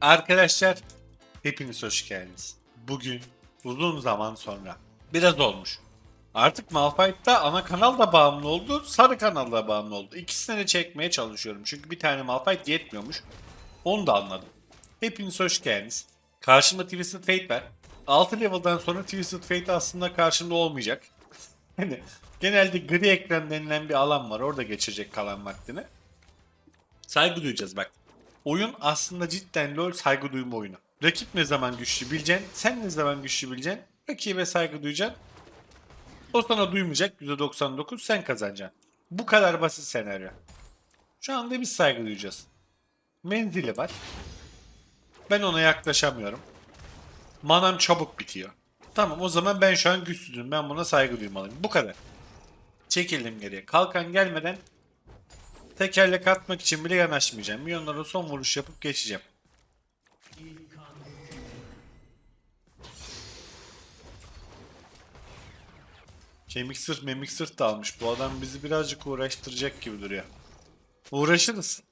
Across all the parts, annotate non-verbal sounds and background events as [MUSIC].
Arkadaşlar hepiniz hoş geldiniz. Bugün uzun zaman sonra biraz olmuş. Artık Malphite'da ana kanal da bağımlı oldu, sarı kanal da bağımlı oldu. İkisini de çekmeye çalışıyorum çünkü bir tane Malphite yetmiyormuş. Onu da anladım. Hepiniz hoş geldiniz. Karşımda Twisted Fate var. 6 level'dan sonra Twisted Fate aslında karşımda olmayacak. [LAUGHS] Hani genelde gri ekran denilen bir alan var. Orada geçirecek kalan vaktini. Saygı duyacağız bak. Oyun aslında cidden LoL saygı duyma oyunu. Rakip ne zaman güçlü bileceksin, sen ne zaman güçlü bileceksin, rakibe saygı duyacaksın. O sana duymayacak %99 sen kazanacaksın. Bu kadar basit senaryo. Şu anda biz saygı duyacağız. Menzili var. Ben ona yaklaşamıyorum. Manam çabuk bitiyor. Tamam o zaman ben şu an güçsüzüm. Ben buna saygı duymalıyım. Bu kadar. Çekildim geriye. Kalkan gelmeden tekerlek atmak için bile yanaşmayacağım. Milyonlara son vuruş yapıp geçeceğim. Kemik sırt memik sırt da almış. Bu adam bizi birazcık uğraştıracak gibi duruyor. Uğraşırız.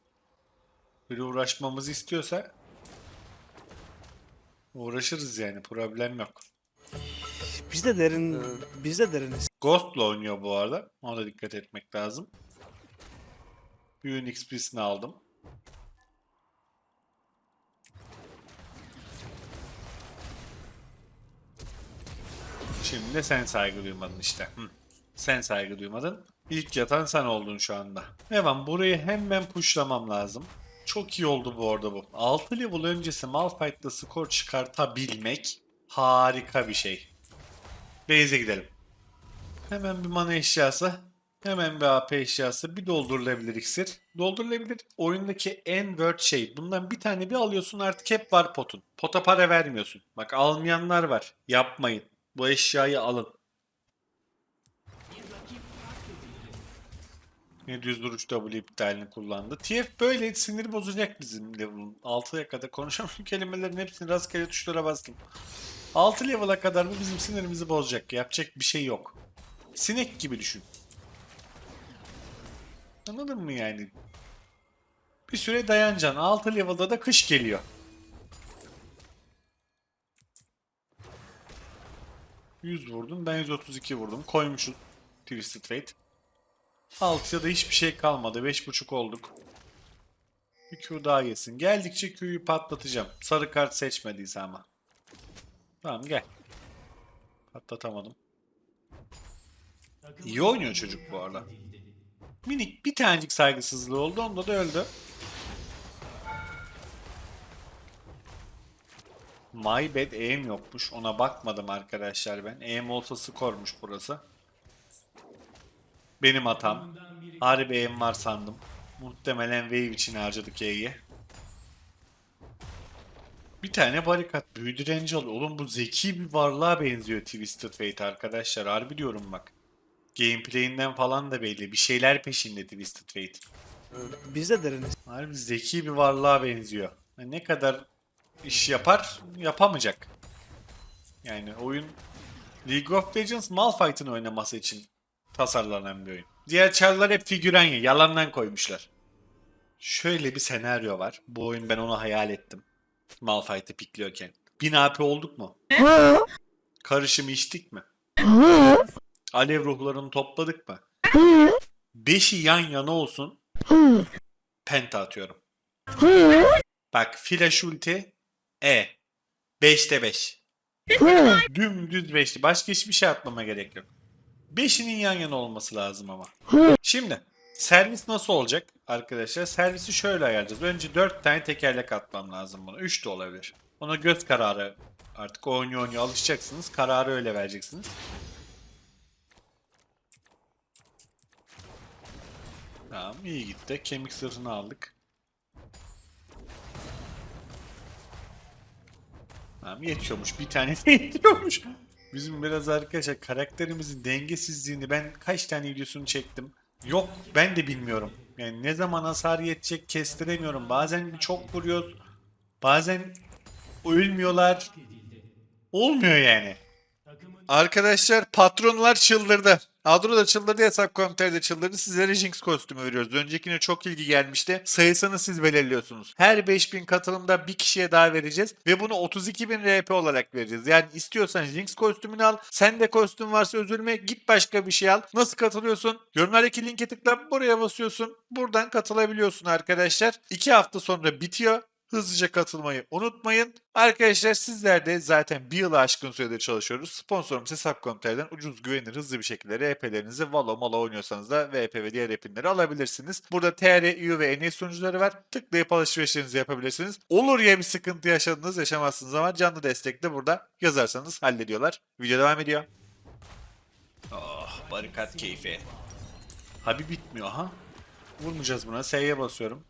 Biri uğraşmamızı istiyorsa uğraşırız yani problem yok. Biz de derin, biz de deriniz. Ghost'la oynuyor bu arada. Ona da dikkat etmek lazım. Büyüğün XP'sini aldım. Şimdi de sen saygı duymadın işte. Hı. Sen saygı duymadın. İlk yatan sen oldun şu anda. Devam. Burayı hemen pushlamam lazım. Çok iyi oldu bu arada bu. 6 level öncesi Malphite'da skor çıkartabilmek harika bir şey. Base'e gidelim. Hemen bir mana eşyası. Hemen bir AP eşyası. Bir doldurulabilir iksir. Doldurulabilir oyundaki en word şey. Bundan bir tane bir alıyorsun artık hep var potun. Pota para vermiyorsun. Bak almayanlar var. Yapmayın. Bu eşyayı alın. Ne düz duruş W iptalini kullandı. TF böyle sinir bozacak bizim level'ın. 6'ya kadar konuşamıyorum [LAUGHS] kelimelerin hepsini rastgele tuşlara bastım. 6 level'a kadar bu bizim sinirimizi bozacak. Yapacak bir şey yok. Sinek gibi düşün. Anladın mı yani? Bir süre dayanacaksın. 6 level'da da kış geliyor. Yüz vurdum. Ben 132 vurdum. Koymuşuz. Twisted Fate. 6'ya da hiçbir şey kalmadı. 5.5 olduk. Bir Q daha yesin. Geldikçe Q'yu patlatacağım. Sarı kart seçmediyse ama. Tamam gel. Patlatamadım. İyi oynuyor çocuk bu arada. Minik bir tanecik saygısızlığı oldu. Onda da öldü. My bad aim yokmuş. Ona bakmadım arkadaşlar ben. Aim olsa skormuş burası. Benim hatam. Harbi aim var sandım. Muhtemelen wave için harcadık E'yi. Bir tane barikat büyü direnci. Oğlum bu zeki bir varlığa benziyor Twisted Fate arkadaşlar. Harbi diyorum bak. Gameplayinden falan da belli. Bir şeyler peşinde Twisted Fate. Biz de deriniz. Harbi zeki bir varlığa benziyor. Yani ne kadar iş yapar yapamayacak. Yani oyun League of Legends Malphite'ın oynaması için tasarlanan bir oyun. Diğer çarlar hep figüren ya, yalandan koymuşlar. Şöyle bir senaryo var. Bu oyun ben onu hayal ettim. Malphite'ı pikliyorken. 1000 AP olduk mu? Karışımı içtik mi? Alev ruhlarını topladık mı? Beşi yan yana olsun. Penta atıyorum. Bak flash ulti E. 5'te 5. Dümdüz 5'li. Başka hiçbir şey atmama gerek yok. 5'inin yan yana olması lazım ama. Şimdi servis nasıl olacak arkadaşlar? Servisi şöyle ayarlayacağız. Önce 4 tane tekerlek atmam lazım buna. 3 de olabilir. Ona göz kararı artık oynuyor oynuyor alışacaksınız. Kararı öyle vereceksiniz. Tamam iyi gitti. Kemik sırrını aldık. Tamam yetiyormuş. Bir tane [LAUGHS] yetiyormuş. Bizim biraz arkadaşlar karakterimizin dengesizliğini ben kaç tane videosunu çektim. Yok ben de bilmiyorum. Yani ne zaman hasar yetecek kestiremiyorum. Bazen çok vuruyoruz. Bazen ölmüyorlar. Olmuyor yani. Arkadaşlar patronlar çıldırdı. Adro da çıldırdı yasak komiteri de çıldırdı. Sizlere Jinx kostümü veriyoruz. Öncekine çok ilgi gelmişti. Sayısını siz belirliyorsunuz. Her 5000 katılımda bir kişiye daha vereceğiz. Ve bunu 32.000 RP olarak vereceğiz. Yani istiyorsan Jinx kostümünü al. Sen de kostüm varsa üzülme. Git başka bir şey al. Nasıl katılıyorsun? Yorumlardaki linke tıkla buraya basıyorsun. Buradan katılabiliyorsun arkadaşlar. 2 hafta sonra bitiyor. Hızlıca katılmayı unutmayın. Arkadaşlar sizler de zaten bir yılı aşkın süredir çalışıyoruz. Sponsorumuz Hesap.com.tr'den ucuz, güvenilir, hızlı bir şekilde RP'lerinizi Valo, Mala oynuyorsanız da VP ve diğer RP'leri alabilirsiniz. Burada TR, EU ve NA sunucuları var. Tıklayıp alışverişlerinizi yapabilirsiniz. Olur ya bir sıkıntı yaşadınız, yaşamazsınız ama canlı destek de burada yazarsanız hallediyorlar. Video devam ediyor. Oh, barikat keyfi. Abi bitmiyor ha. Vurmayacağız buna. S'ye basıyorum.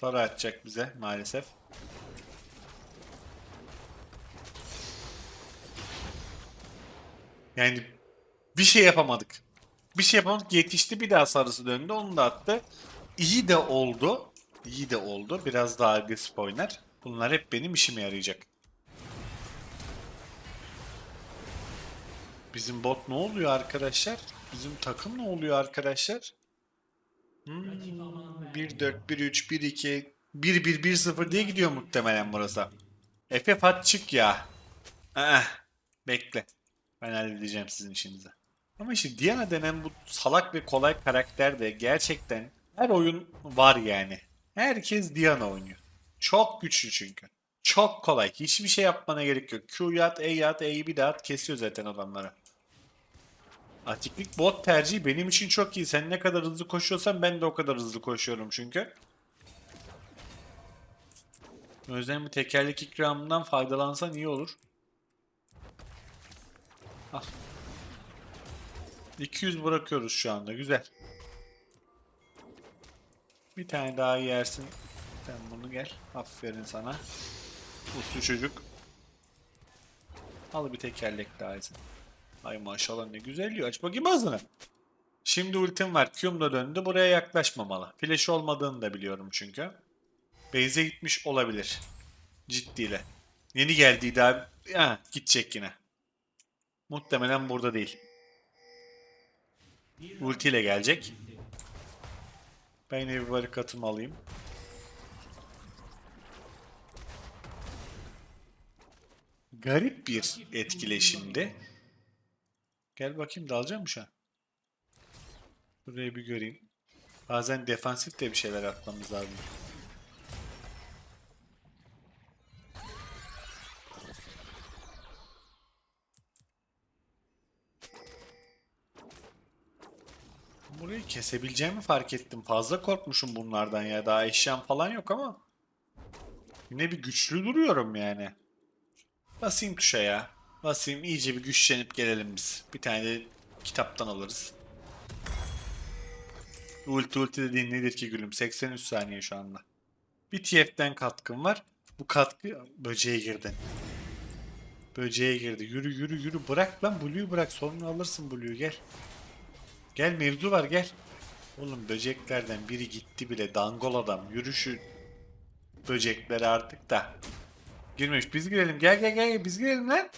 Sarı atacak bize maalesef. Yani bir şey yapamadık. Bir şey yapamadık. Yetişti bir daha sarısı döndü. Onu da attı. İyi de oldu. İyi de oldu. Biraz daha agresif oynar. Bunlar hep benim işime yarayacak. Bizim bot ne oluyor arkadaşlar? Bizim takım ne oluyor arkadaşlar? Hmm, 1-4, 1-3, 1-2, 1-1, 1-0 diye gidiyor muhtemelen burası. FF at çık ya. Ah, bekle. Ben halledeceğim sizin işinizi. Ama işte Diana denen bu salak ve kolay karakter de gerçekten her oyun var yani. Herkes Diana oynuyor. Çok güçlü çünkü. Çok kolay. Hiçbir şey yapmana gerek yok. Q'yu at, E'yi at, E'yi bir daha at kesiyor zaten adamları. Atiklik bot tercihi benim için çok iyi. Sen ne kadar hızlı koşuyorsan ben de o kadar hızlı koşuyorum çünkü. O yüzden bir tekerlek ikramından faydalansan iyi olur. Al. 200 bırakıyoruz şu anda. Güzel. Bir tane daha yersin. Sen bunu gel. Aferin sana. Uslu çocuk. Al bir tekerlek daha yesin. Ay maşallah ne güzel yiyor. Aç bakayım ağzını. Şimdi ultim var. Q'm da döndü. Buraya yaklaşmamalı. Flash olmadığını da biliyorum çünkü. Base'e gitmiş olabilir. Ciddiyle. Yeni geldiydi abi. Ha, gidecek yine. Muhtemelen burada değil. Ultiyle gelecek. Ben bir barikatımı alayım. Garip bir etkileşimdi. Gel bakayım dalacak mı şu an? Burayı bir göreyim. Bazen defansif de bir şeyler atmamız lazım. Burayı kesebileceğimi fark ettim. Fazla korkmuşum bunlardan ya. Daha eşyam falan yok ama. Yine bir güçlü duruyorum yani. Basayım tuşa ya. Basayım iyice bir güçlenip gelelim biz. Bir tane de kitaptan alırız. Ulti ulti dediğin nedir ki gülüm? 83 saniye şu anda. Bir TF'den katkım var. Bu katkı böceğe girdin. Böceğe girdi. Yürü yürü yürü. Bırak lan Blue'yu bırak. Sonra alırsın Blue'yu gel. Gel mevzu var gel. Oğlum böceklerden biri gitti bile. Dangol adam. Yürü şu böcekleri artık da. Girmemiş. Biz girelim. Gel gel gel. Biz girelim lan.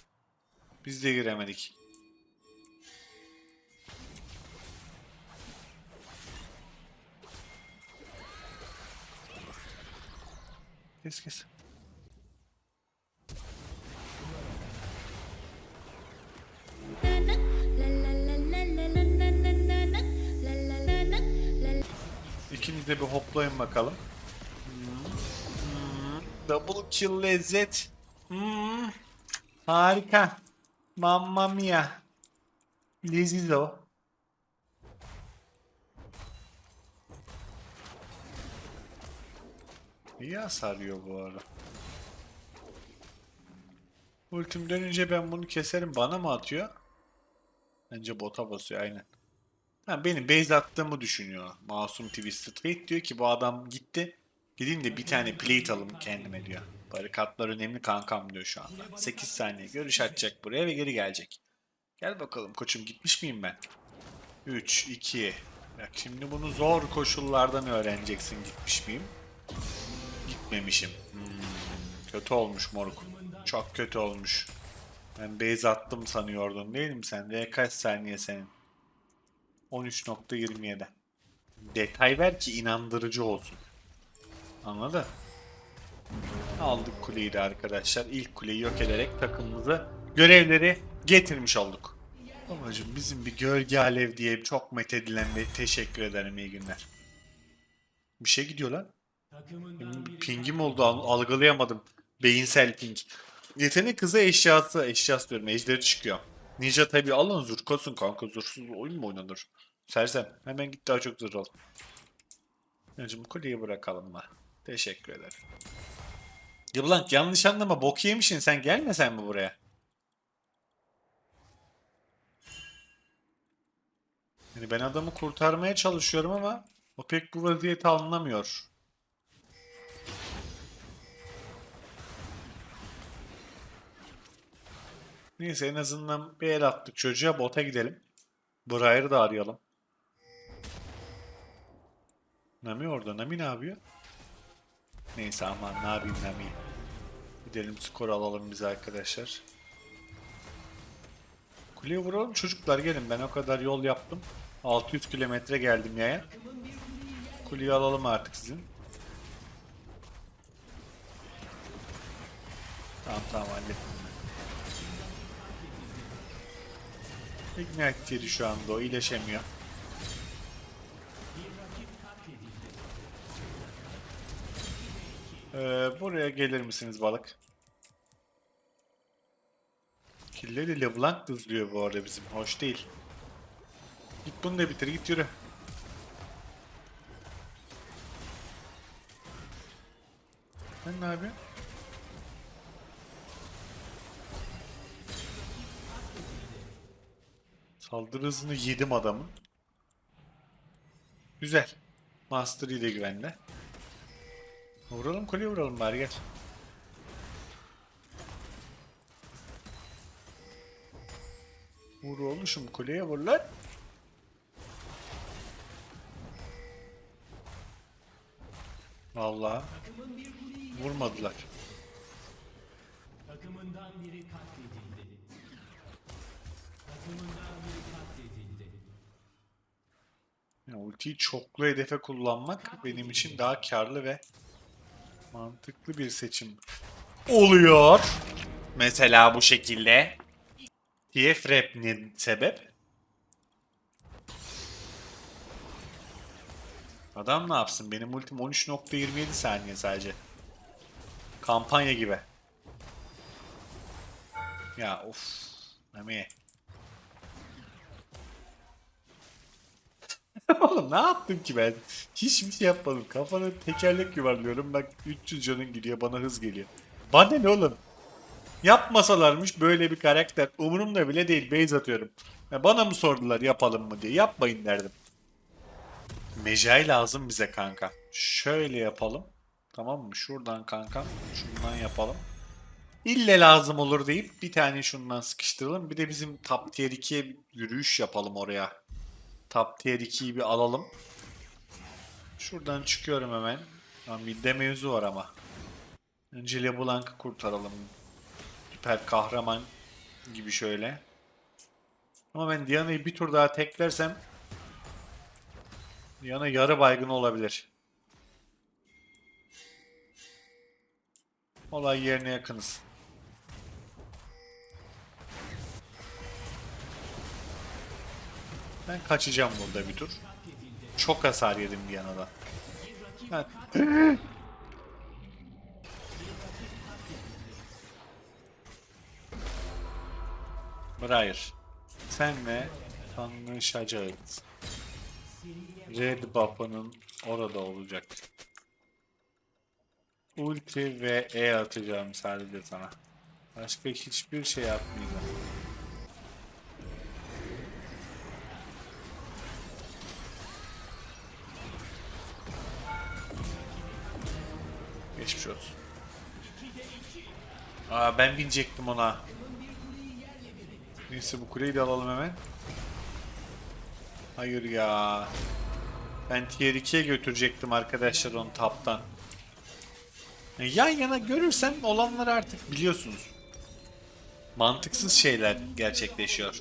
Biz de giremedik. Kes kes. İkiniz de bir hoplayın bakalım. Double kill lezzet. Hmm. Harika. Mamma mia. Leziz o. İyi hasar yiyor bu arada. Ultim dönünce ben bunu keserim. Bana mı atıyor? Bence bota basıyor aynen. Ha, benim base attığımı düşünüyor. Masum Twisted Fate diyor ki bu adam gitti. Gideyim de bir tane plate alayım kendime diyor. Barikatlar önemli kankam diyor şu anda. 8 saniye görüş atacak buraya ve geri gelecek. Gel bakalım koçum gitmiş miyim ben? 3, 2. Bak şimdi bunu zor koşullardan öğreneceksin gitmiş miyim? Gitmemişim. Hmm, kötü olmuş moruk. Çok kötü olmuş. Ben base attım sanıyordun değil mi sen? Ve kaç saniye senin? 13.27. Detay ver ki inandırıcı olsun. Anladın? Aldık kuleyi de arkadaşlar. İlk kuleyi yok ederek takımımıza görevleri getirmiş olduk. Babacım bizim bir gölge alev diye çok methedilen ve teşekkür ederim iyi günler. Bir şey gidiyor lan. Pingim oldu al- algılayamadım. Beyinsel ping. Yetenek hızı eşyası. Eşyası diyorum ejderi çıkıyor. Ninja tabi alın zırhkosun kanka zırhsız oyun mu oynanır? Sersem hemen git daha çok zırh al. Hacım kuleyi bırakalım da. Teşekkür ederim. Yıblank yanlış anlama bok yemişsin sen gelmesen mi buraya? Yani ben adamı kurtarmaya çalışıyorum ama o pek bu vaziyeti anlamıyor. Neyse en azından bir el attık çocuğa bota gidelim. Briar'ı da arayalım. Nami orada. Nami ne yapıyor? Neyse aman ne yapayım Nami. Gidelim skor alalım biz arkadaşlar. Kuleye vuralım çocuklar gelin ben o kadar yol yaptım. 600 kilometre geldim yaya. Kuleyi alalım artık sizin. Tamam tamam hallettim ben. Ignite şu anda o iyileşemiyor. Ee, buraya gelir misiniz balık? Killeri LeBlanc hızlıyor bu arada bizim. Hoş değil. Git bunu da bitir git yürü. Sen ne yapıyorsun? Saldırı hızını yedim adamın. Güzel. Master ile güvenle. Vuralım kuleye vuralım bari gel. Vur olmuşum kuleye vur lan. Vallahi vurmadılar. Takımından biri katledildi. Takımından biri katledildi. Yani ultiyi çoklu hedefe kullanmak benim için daha karlı ve mantıklı bir seçim oluyor. Mesela bu şekilde. TF rap ne sebep? Adam ne yapsın? Benim ultim 13.27 saniye sadece. Kampanya gibi. Ya of. Nami. [LAUGHS] Oğlum ne yaptım ki ben? Hiçbir şey yapmadım. Kafana tekerlek yuvarlıyorum. Bak 300 canın gidiyor bana hız geliyor. Bana ne oğlum? Yapmasalarmış böyle bir karakter. Umurumda bile değil. Base atıyorum. Ya bana mı sordular yapalım mı diye. Yapmayın derdim. Mecai lazım bize kanka. Şöyle yapalım. Tamam mı? Şuradan kankam. Şundan yapalım. İlle lazım olur deyip bir tane şundan sıkıştıralım. Bir de bizim top tier 2'ye yürüyüş yapalım oraya. Top tier 2'yi bir alalım. Şuradan çıkıyorum hemen. Lan bir de mevzu var ama. Önce LeBlanc'ı kurtaralım. Süper kahraman gibi şöyle. Ama ben Diana'yı bir tur daha teklersem Diana yarı baygın olabilir. Olay yerine yakınız. Ben kaçacağım burada bir tur. Çok hasar yedim Diana'dan. Ha. Briar. Senle tanışacağız. Red Buff'ının orada olacak. Ulti ve E atacağım sadece sana. Başka hiçbir şey atmayacağım. Geçmiş olsun. Aa ben binecektim ona. Neyse bu kuleyi de alalım hemen. Hayır ya. Ben tier 2'ye götürecektim arkadaşlar onu taptan. Yan yana görürsem olanları artık biliyorsunuz. Mantıksız şeyler gerçekleşiyor.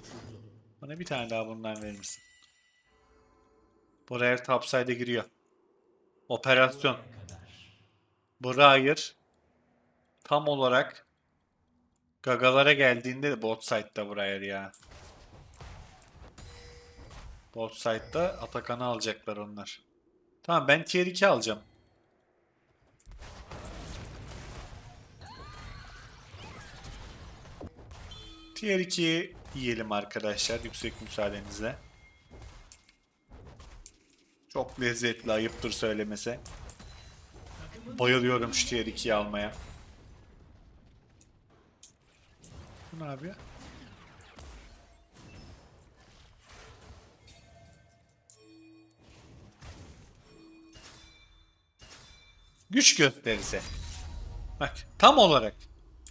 Bana bir tane daha bundan verir misin? Buraya topside'e giriyor. Operasyon. Hayır. Tam olarak gagalara geldiğinde de bot side'da buraya ya. Bot side'da Atakan'ı alacaklar onlar. Tamam ben tier 2 alacağım. Tier 2'yi yiyelim arkadaşlar yüksek müsaadenizle. Çok lezzetli ayıptır söylemese. Bayılıyorum şu tier 2'yi almaya. Bu ne yapıyor? Güç gösterisi. Bak tam olarak.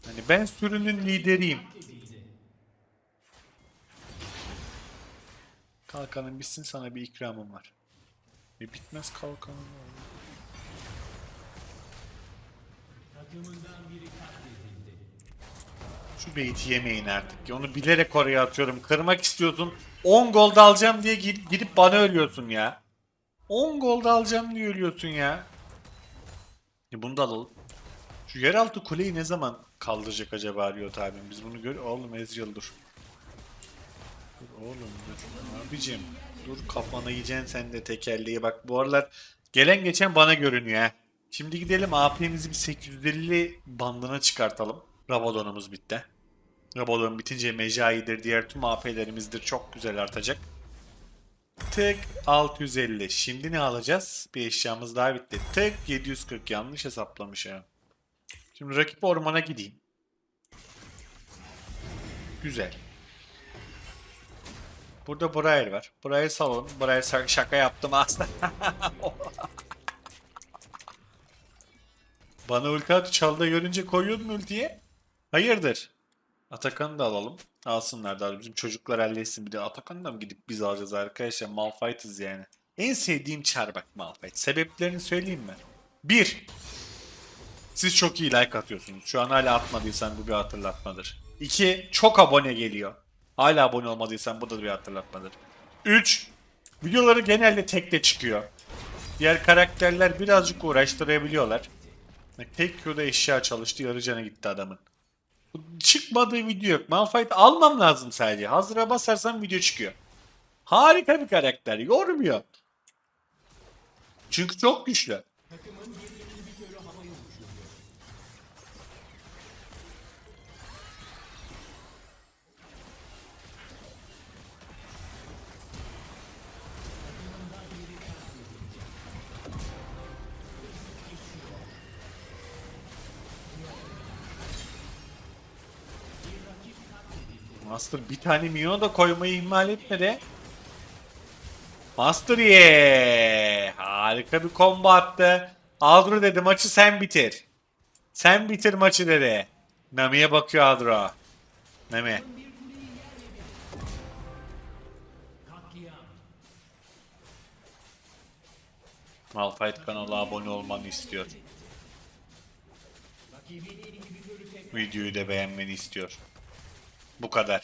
Hani ben sürünün lideriyim. Kalkanın bitsin sana bir ikramım var. Ve bitmez kalkanın var. Takımından biri katledildi. Şu beyti yemeyin artık. Onu bilerek oraya atıyorum. Kırmak istiyorsun. 10 gol da alacağım diye gidip, bana ölüyorsun ya. 10 gol da alacağım diye ölüyorsun ya. E bunu da alalım. Şu yeraltı kuleyi ne zaman kaldıracak acaba Riot abim? Biz bunu gör... Oğlum Ezreal dur. Dur oğlum dur. Abicim dur kafana yiyeceksin sen de tekerleği. Bak bu aralar gelen geçen bana görünüyor ha. Şimdi gidelim AP'mizi bir 850 bandına çıkartalım. Rabadon'umuz bitti. Rabadon bitince Mecai'dir, diğer tüm AP'lerimizdir çok güzel artacak. Tık 650. Şimdi ne alacağız? Bir eşyamız daha bitti. Tık 740 yanlış hesaplamışım. Şimdi rakip ormana gideyim. Güzel. Burada Braille var. Braille salon. Braille şaka yaptım aslında. [LAUGHS] Bana ulti çalda görünce koyuyordun mu ultiye? Hayırdır? Atakan'ı da alalım. Alsınlar da bizim çocuklar halletsin. Bir de Atakan'ı da mı gidip biz alacağız arkadaşlar? Malphite'ız yani. En sevdiğim çar bak Malphite. Sebeplerini söyleyeyim mi? Bir. Siz çok iyi like atıyorsunuz. Şu an hala atmadıysan bu bir hatırlatmadır. İki. Çok abone geliyor. Hala abone olmadıysan bu da bir hatırlatmadır. Üç. Videoları genelde tekte çıkıyor. Diğer karakterler birazcık uğraştırabiliyorlar. Tek Q'da eşya çalıştı yarı gitti adamın. Çıkmadığı video yok. Malphite almam lazım sadece. Hazıra basarsam video çıkıyor. Harika bir karakter. Yormuyor. Çünkü çok güçlü. Master bir tane minyon da koymayı ihmal etmedi. Master ye. Harika bir combo attı. Adro dedi maçı sen bitir. Sen bitir maçı dedi. Nami'ye bakıyor Adro. Nami. Malphite kanala abone olmanı istiyor. Videoyu da beğenmeni istiyor. Bu kadar.